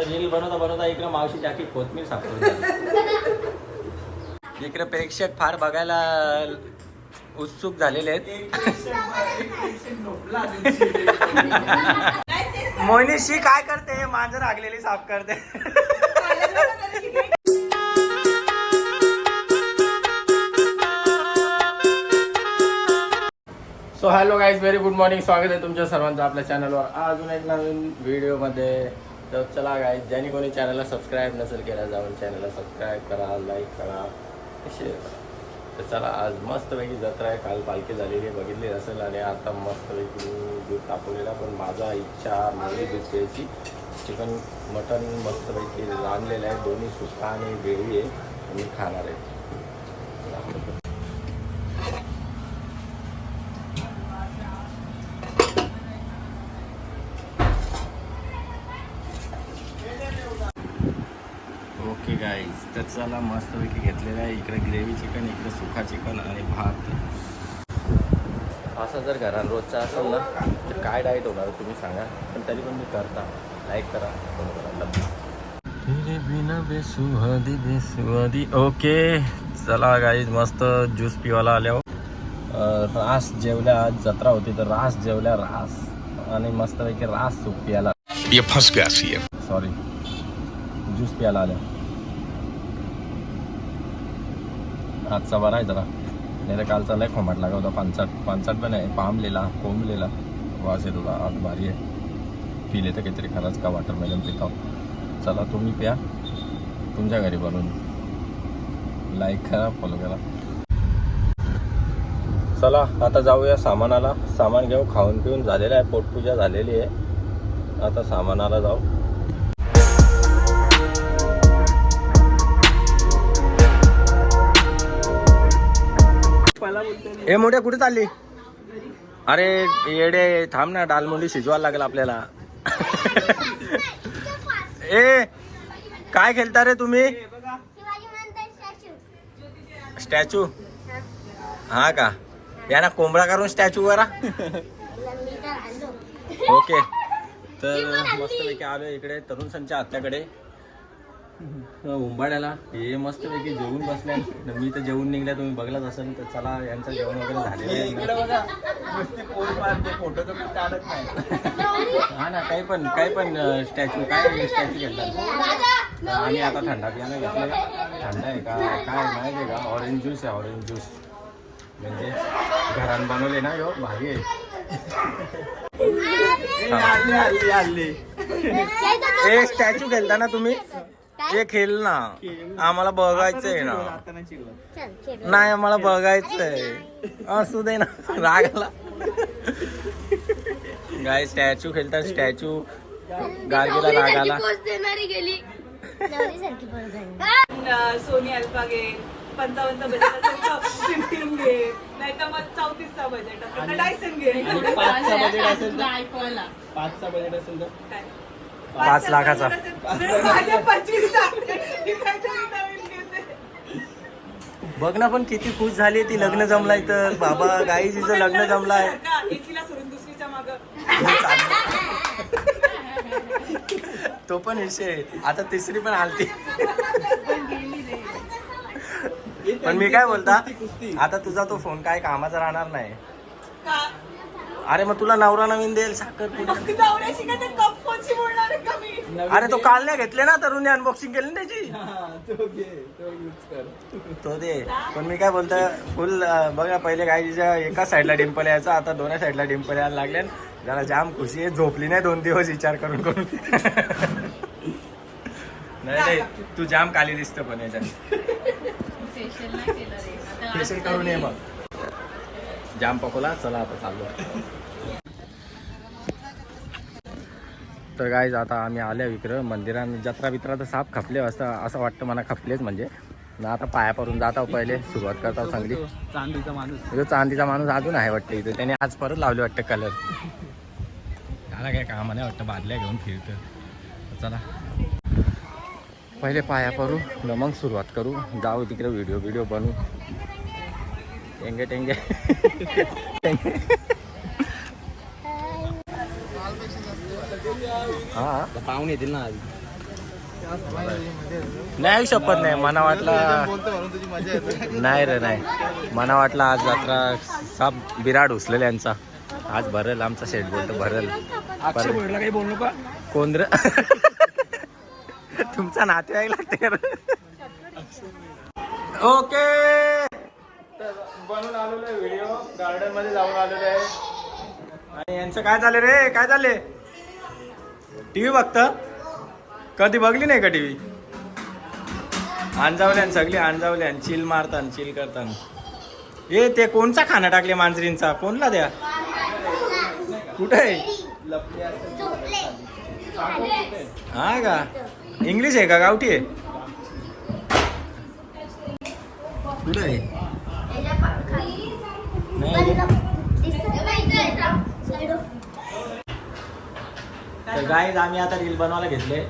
Reel बनवता बनवता इकडे मावशी जाकी कोथमीर सापडली इकडे प्रेक्षक फार बघायला उत्सुक झालेले आहेत. मोहिनीशी काय करते? मांजर आगलेली साफ करते. So hello guys very good morning स्वागत आहे तुमच्या सर्वांचं आपल्या चॅनलवर अजून एक नवीन व्हिडिओमध्ये तर चला काय ज्यांनी कोणी चॅनलला सबस्क्राईब नसेल केला जाऊन चॅनलला सबस्क्राईब करा लाईक करा शेअर करा. तर चला आज मस्तपैकी जत्रा आहे. काल पालखी झालेली आहे बघितली असेल. आणि आता मस्तपैकी दूध तापवलेला पण माझा इच्छा माझी दूध चिकन मटन मस्तपैकी रांधलेलं आहे. दोन्ही सुका आणि ग्रेव्ही आहे. मी खाणार आहे. गाईज तर चला मस्तपैकी घेतलेलं आहे. इकडे ग्रेव्ही चिकन इकडे सुका चिकन आणि भात. असा जर घरात रोजचा असेल ना तर काय डाएट होणार तुम्ही सांगा. पण तरी पण मी करता. लाईक करा. follow करा बिना बेसुहादी बेसुहादी ओके. चला गाईज मस्त ज्यूस पिवायला आल्यावर रास जेवल्या आज जत्रा होती तर रास जेवल्या रास. आणि मस्तपैकी रास सूप सी सॉरी ज्यूस प्यायला आल्या. आजचा बरा आहे जरा. नाही तर कालचा लय खोमाट लागला होता. पानसाट पानसाट पण आहे. पामलेला कोंबलेला वास आहे तुला आज भारी आहे. पिले तर काहीतरी खरंच का वॉटरमेलन पिता. चला तुम्ही प्या. तुमच्या घरी बनवून. लाईक करा फॉलो करा. चला आता जाऊया सामानाला. सामान घेऊ खाऊन पिऊन झालेलं आहे. पोटपूजा झालेली आहे. आता सामानाला जाऊ. ए मोठ्या कुठे चालली? अरे येडे थांब ना डालमुंडी शिजवायला लागेल आपल्याला. ए काय खेळता रे तुम्ही? स्टॅच्यू? हा का? या ना कोंबडा करून स्टॅच्यू करा ओके. तर मस्तपैकी आलो इकडे तरुण संच आत्याकडे उंबाड्याला हे मस्तपैकी जेवून बसल्या मी तर जेवून निघल्या तुम्ही बघलाच असेल तर चला यांचं जेवण वगैरे झालेलं फोटो तर नाही. हा ना काही पण काही पण स्टॅच्यू काय स्टॅच्यू घेतात आणि आता थंडा पियानं घेतलं थंड आहे का? काय माहिती आहे का? ऑरेंज ज्यूस आहे ऑरेंज ज्यूस म्हणजे घरात बनवले ना यो भारी आहे. हल्ली हल्ली हल्ली ए स्टॅच्यू खेळता ना तुम्ही? हे खेळ ना. आम्हाला बघायचं आहे ना. नाही आम्हाला बघायचं आहे असू दे ना. रागाला. गाय स्टॅच्यू खेळतात स्टॅच्यू. गार्गीला रागाला. सोनी अल्फा घे पंचावन्नचा बजेट असेल तर फिफ्टीन घे. नाही तर मग चौतीसचा बजेट असेल तर डायसन घे. पाचचा बजेट असेल तर पाचचा बजेट असेल तर काय? पाच लाखाचा. बघ ना पण किती खुश झाली ती लग्न जमलाय तर बाबा गाई तिचं लग्न जमलाय तो पण विषय आहे. आता तिसरी पण आलती पण मी काय बोलता आता तुझा तो फोन काय कामाचा राहणार नाही? अरे मग तुला नवरा नवीन देईल साखर अरे तो काल नाही घेतले ना तरुणी अनबॉक्सिंग केली ना त्याची. हा, तो घे तो यूज कर. तो दे. पण मी काय बोलतो फुल बघा पहिले गायच्या एका साईडला डिंपल यायचा आता दोन्ही साईडला डिंपल यायला लागले जरा जाम खुशी आहे झोपली नाही दोन दिवस विचार करून करून. नाही नाही तू जाम काली दिसतो पण याच्यात. फेशियल करून ये मग. जाम पकोला चला आता चाललो. तर गाईज आता आम्ही आल्या विक्रम मंदिरात जत्रा बित्रा तर साप खपले असं असं वाटतं मला खपलेच म्हणजे. ना आता पाया पडून जात पहिले सुरुवात करत चांगली. चांदीचा माणूस. जो चांदीचा माणूस अजून आहे वाटतं इथं. त्याने आज परत लावले वाटतं कलर त्याला काय काम नाही वाटतं बादल्या घेऊन फिरतं चला. पहिले पाया पडू न मग सुरुवात करू. जाऊ तिकडे व्हिडिओ व्हिडिओ बनवू टेंगे. टेंगे. हा? पाहुणे येतील ना आधी नाही शपथ नाही. मना वाटला नाही रे नाही. मना वाटला आज जत्रा साप बिराड उचलेल यांचा. आज भरल आमचा शेट बोलतो भरल. काही बोलू नका. कोण रे तुमचा नातेवाईक लागते ओके. बनून आलेलो आहे व्हिडिओ. गार्डनमध्ये जाऊन आलेलो आहे. आणि यांचं काय झालं रे? काय झाले? टीव्ही बघत? कधी बघली नाही का टीव्ही? अंजावल्यान सगळी अंजावल्यान चिल मारतान चिल करतान. ए ते कोणचा खाना टाकले मांजरींचा? कोणला द्या? कुठे आहे? हा का? इंग्लिश आहे का? गावठी आहे? कुठं आहे नाही तर गाईज आम्ही आता रील बनवायला घेतले.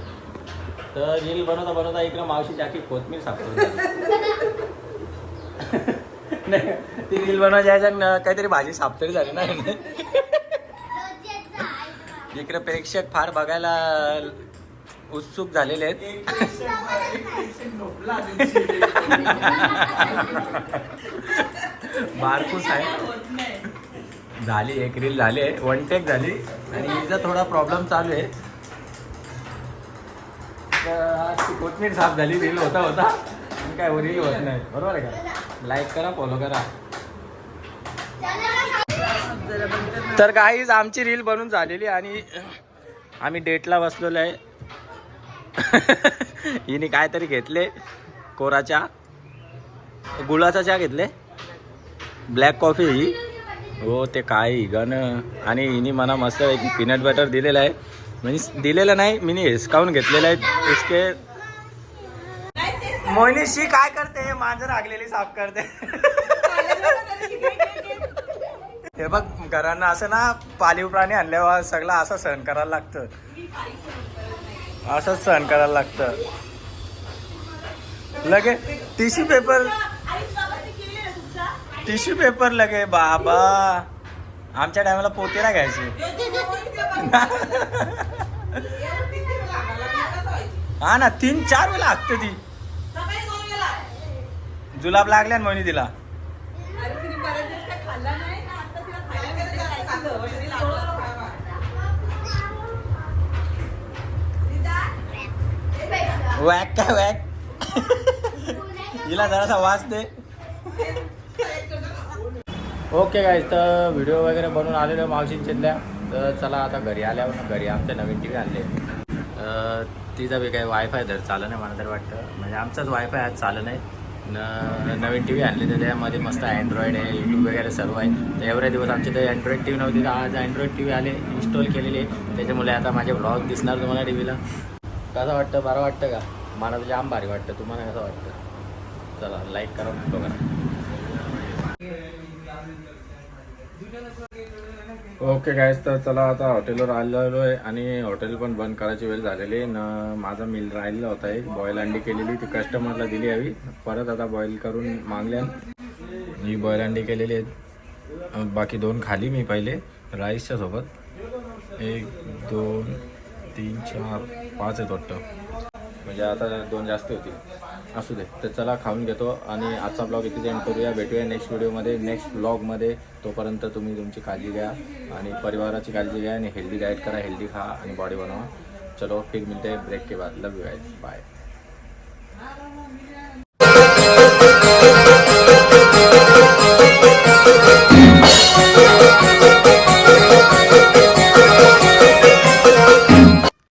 तर रील बनवता बनवता इकडं मावशीची आखी कोथमीर झाली. नाही ती रील बनवायच्या काहीतरी भाजी सापतरी झाली ना. इकडे प्रेक्षक फार बघायला उत्सुक झालेले आहेत. बारकूस आहे. झाली एक रील झाली आहे वन टेक झाली आणि हिचा थोडा प्रॉब्लेम चालू आहे. तर कोथमीर साफ झाली रील होता होता. आणि काय हो, रील होत नाही. बरोबर आहे का? लाईक करा फॉलो करा. तर काहीच आमची रील बनून झालेली आणि आम्ही डेटला बसलेलो आहे. हिने काहीतरी घेतले कोरा चहा गुळाचा चहा घेतले. ब्लॅक कॉफी ही. हो ते काय गण. आणि हिनी मला मस्त एक पीनट बटर दिलेलं आहे. म्हणजे दिलेलं नाही मी हिसकावून घेतलेलं आहे. इसके मोहिनीशी काय करते? मांजर लागलेली साफ करते. हे बघ घरांना असं ना पाळीव प्राणी आणल्यावर सगळं असं सहन करायला लागतं. असंच सहन करायला लागतं. लगे टिश्यू पेपर टिश्यू पेपर लगे बाबा. आमच्या टायमाला पोतेला घ्यायचे. हा ना तीन चार वेळा लागते ती. जुलाब लागल्या ना तिला. वॅक काय वॅक? हिला जरासा वाच दे. ओके काय तर व्हिडिओ वगैरे बनवून आलेलो मावशींच्यातल्या तर चला आता घरी आल्यावर घरी आमच्या नवीन टी व्ही आणले तिचा बी काही वायफाय तर चाललं नाही मला तर वाटतं. म्हणजे आमचाच वायफाय आज चाललं नाही. न नवीन टी व्ही आणली तर त्यामध्ये मस्त अँड्रॉइड आहे यूट्यूब वगैरे सर्व आहे. तर एवढ्या दिवस आमची तर अँड्रॉइड टी व्ही नव्हती तर आज अँड्रॉइड टी व्ही आले इन्स्टॉल केलेली. आहे त्याच्यामुळे आता माझे ब्लॉग दिसणार तुम्हाला टी व्हीला कसं वाटतं? बरं वाटतं का? मला तर जाम भारी वाटतं. तुम्हाला कसं वाटतं? चला लाईक करा फॉलो करा. ओके गायस तर चला आता हॉटेलवर आलेलो आहे आणि हॉटेल पण बंद करायची वेळ झालेली आहे. न माझा मिल राहिलेला होता एक बॉईल अंडी केलेली ती कस्टमरला दिली हवी परत आता बॉईल करून मागल्या. ही बॉईल अंडी केलेली आहेत. बाकी दोन खाली मी पहिले राईसच्या सोबत. एक दोन तीन चार पाच आहेत वाटतं. म्हणजे आता दोन जास्त होतील. असू दे. तर चला खाऊन घेतो आणि आजचा ब्लॉग इथेच एंड करूया. भेटूया नेक्स्ट व्हिडिओमध्ये नेक्स्ट ब्लॉगमध्ये तोपर्यंत तुम्ही तुमची काळजी घ्या आणि परिवाराची काळजी घ्या आणि हेल्दी डाएट करा हेल्दी खा आणि बॉडी बनवा. चलो फिर मिलते ब्रेक के बाद. लव यू गाइस बाय